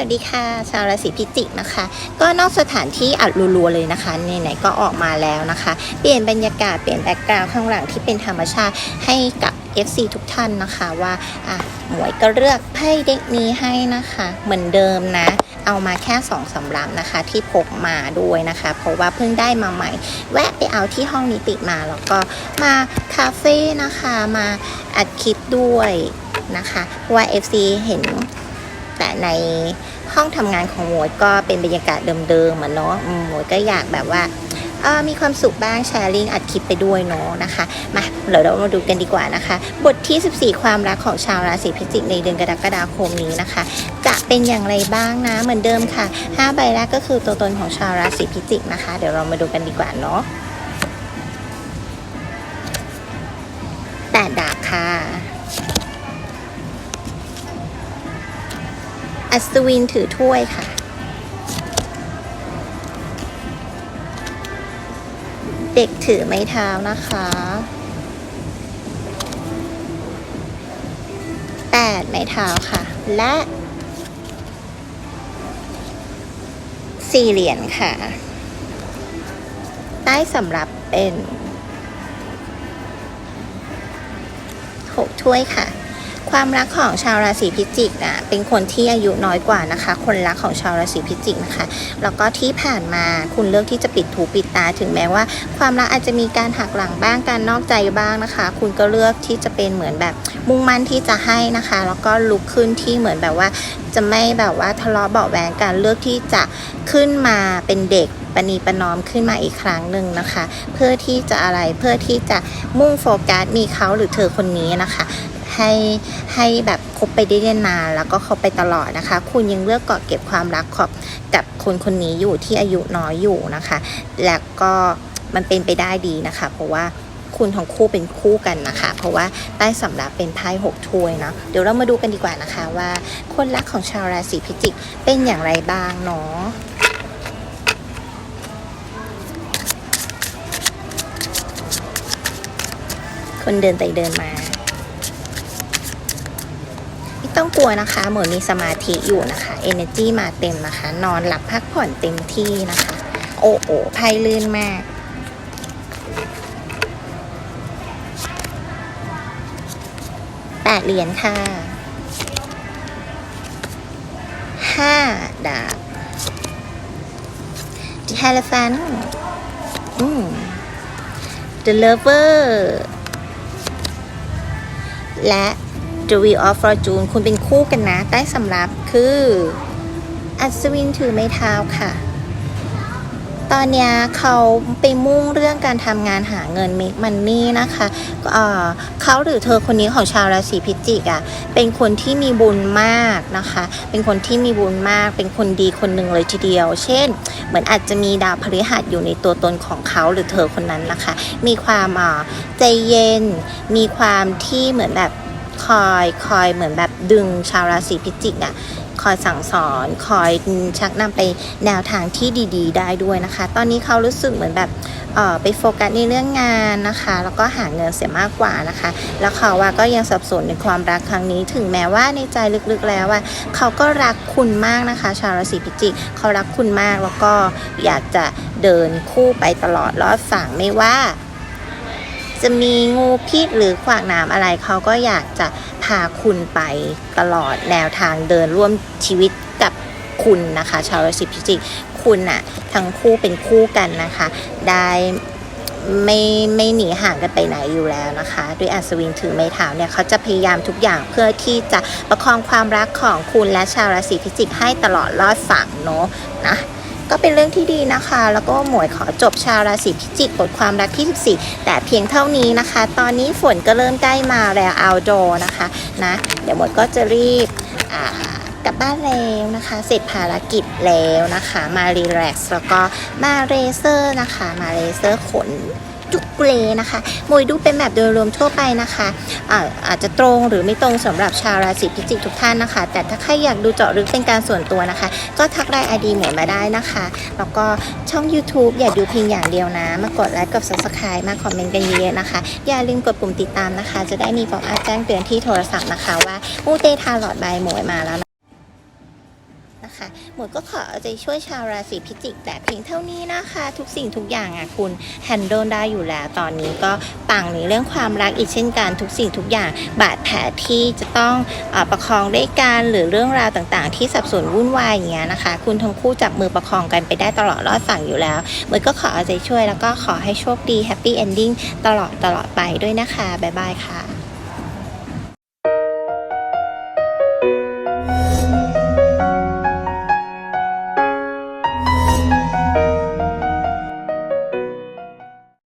วัสดีค่ะ ชาวราศีพิจิกนะคะ ก็นอกสถานที่อัดรัวๆเลยนะคะไหนๆก็ออกมาแล้วนะคะ เปลี่ยนบรรยากาศเปลี่ยนแบ็กกราวข้างหลังที่เป็นธรรมชาติให้กับ FC ทุกท่านนะคะว่าอะหมวยก็เลือกไพ่เด็กนี้ให้นะคะ เหมือนเดิมนะ เอามาแค่สองสำรับนะคะ ที่พกมาด้วยนะคะ เพราะว่าเพิ่งได้มาใหม่ แวะไปเอาที่ห้องนิติมาแล้วก็มาคาเฟ่นะคะมาอัดคลิปด้วยนะคะเพราะว่า FC เห็น แต่ในห้องทำงานของหมวยก็เป็นบรรยากาศเดิมๆเหมือนเนาะอืมหมวยก็อยากแบบว่ามีความสุขบ้างแชร์ลิงอัดคลิปไปด้วยเนาะนะคะมาเดี๋ยวเรามาดูกันดีกว่านะคะ บทที่ 14 ความรักของชาวราศีพิจิกในเดือนกรกฎาคมนี้นะคะ จะเป็นอย่างไรบ้างนะเหมือนเดิมค่ะ5ใบแรกก็คือตัวตนของชาวราศีพิจิกนะคะ เดี๋ยวเรามาดูกันดีกว่าเนาะแปดดาบ อัศวินถือถ้วยค่ะ เด็กถือไม้เท้านะคะแปดไม้เท้าค่ะ และสี่เหรียญค่ะ ใต้สำหรับเป็นหกถ้วยค่ะ ความรักของชาวราศีพิจิกอะเป็นคนที่อายุน้อยกว่านะคะ คนรักของชาวราศีพิจิกนะคะแล้วก็ที่ผ่านมาคุณเลือกที่จะปิดหูปิดตาถึงแม้ว่า ความรักอาจจะมีการหักหลังบ้างการนอกใจบ้างนะคะ คุณก็เลือกที่จะเป็นเหมือนแบบมุ่งมั่นที่จะให้นะคะ แล้วก็ลุกขึ้นที่เหมือนแบบว่า จะไม่แบบว่าทะเลาะเบาะแวงกันเลือกที่จะขึ้นมาเป็นเด็กปณีประนอมขึ้นมาอีกครั้งหนึ่งนะคะ เพื่อที่จะอะไรเพื่อที่จะมุ่งโฟกัสมีเขาหรือเธอคนนี้นะคะ ให้ให้แบบคบไปได้นานแล้วก็คบไปตลอดนะคะ คุณยังเลือกเกาะเก็บความรักขอบกับคนคนนี้อยู่ที่อายุน้อยอยู่นะคะ แล้วก็มันเป็นไปได้ดีนะคะ เพราะว่าคุณทั้งคู่เป็นคู่กันนะคะ เพราะว่าใต้สำรับเป็นไพ่หกถ้วยเนาะเดี๋ยวเรามาดูกันดีกว่านะคะว่า คนรักของชาวราศีพิจิกเป็นอย่างไรบ้างเนาะคนเดินไปเดินมา ต้องกลัวนะคะ เหมือนมีสมาธิอยู่นะคะ energy มาเต็มนะคะ นอนหลับพักผ่อนเต็มที่นะคะ โอ้โอ้ไพ่ลื่นมากแปดเหรียญค่ะห้าดาบ The Hierophant อืม The Lover และ The Wheel of Fortune คุณเป็นคู่กันนะ ใต้สำรับคือ อัศวินถือไม้เท้าค่ะ ตอนเนี้ยเขาไปมุ่งเรื่องการทำงานหาเงิน make money นะคะเเขาหรือเธอคนนี้ของชาวราศีพิจิกอะ่ะ เป็นคนที่มีบุญมากนะคะ เป็นคนที่มีบุญมาก เป็นคนดีคนหนึ่งเลยทีเดียว เช่น เหมือนอาจจะมีดาวพฤหัสอยู่ในตัวตนของเขาหรือเธอคนนั้นนะคะ มีความใจเย็น มีความที่เหมือนแบบ คอยคอยเหมือนแบบดึงชาวราศีพิจิกอะ่ะคอยสั่งสอนคอยชักนำไปแนวทางที่ดี ๆ ได้ด้วยนะคะ ตอนนี้เขารู้สึกเหมือนแบบไปโฟกัสในเรื่องงานนะคะ แล้วก็หาเงินเสียมากกว่านะคะ แล้วเขาว่าก็ยังสับสนในความรักครั้งนี้ ถึงแม้ว่าในใจลึกๆแล้วว่าเขาก็รักคุณมากนะคะ ชาวราศีพิจิกเขารักคุณมากแล้วก็อยากจะเดินคู่ไปตลอดรอดฝั่งไม่ว่า จะมีงูพิษหรือขวากหนามอะไรเขาก็อยากจะพาคุณไปตลอดแนวทางเดินร่วมชีวิตกับคุณนะคะ ชาวราศีพิจิกคุณอะทั้งคู่เป็นคู่กันนะคะ ได้ไม่ไม่หนีห่างกันไปไหนอยู่แล้วนะคะ ด้วยอัศวินถือไม้เท้าเนี่ยเขาจะพยายามทุกอย่างเพื่อที่จะประคองความรักของคุณและชาวราศีพิจิกให้ตลอดรอดฝั่งเนาะนะ ก็เป็นเรื่องที่ดีนะคะ แล้วก็หมวยขอจบชาวราศีพิจิกบทความรักที่ 14 แต่เพียงเท่านี้นะคะ ตอนนี้ฝนก็เริ่มใกล้มาแล้วเอาโดนะคะนะเดี๋ยวหมวยก็จะรีบกลับบ้านแล้วนะคะ เสร็จภารกิจแล้วนะคะ มารีแลกซ์แล้วก็มาเลเซอร์นะคะ มาเลเซอร์ขน จุกเลนะคะมวยดูเป็นแบบโดยรวมทั่วไปนะคะอาอาจจะตรงหรือไม่ตรงสำหรับชาวราศีพิจิกทุกท่านนะคะ แต่ถ้าใครอยากดูเจาะลึกเป็นการส่วนตัวนะคะ ก็ทักไลน์ไอดีหมวยมาได้นะคะ แล้วก็ช่อง YouTube อย่าดูเพียงอย่างเดียวนะ มากดไลค์กด Subscribe มาคอมเมนต์กันเยอะๆนะคะ อย่าลืมกดปุ่มติดตามนะคะ จะได้มีบอกอาแจ้งเตือนที่โทรศัพท์นะคะว่ามูเตทาหลอดใบหมวยมาแล้วนะ มดก็ขอเอาใจช่วยชาวราศีพิจิก แต่เพียงเท่านี้นะคะ ทุกสิ่งทุกอย่างอะคุณแฮนด์ลได้อยู่แล้ว ตอนนี้ก็ปังในเรื่องความรักอีกเช่นกันทุกสิ่งทุกอย่าง บาดแผลที่จะต้องอประคองด้วยกันหรือเรื่องราวต่างๆ ที่สับสนวุ่นวายอย่างเงี้ยนะคะ คุณทั้งคู่จับมือประคองกันไปได้ตลอดรอดฝั่งอยู่แล้วมดก็ขอเอาใจช่วยแล้วก็ขอให้โชคดีแฮปปี้เอนดิ้งตลอดตลอดไปด้วยนะคะบ๊ายบายค่ะ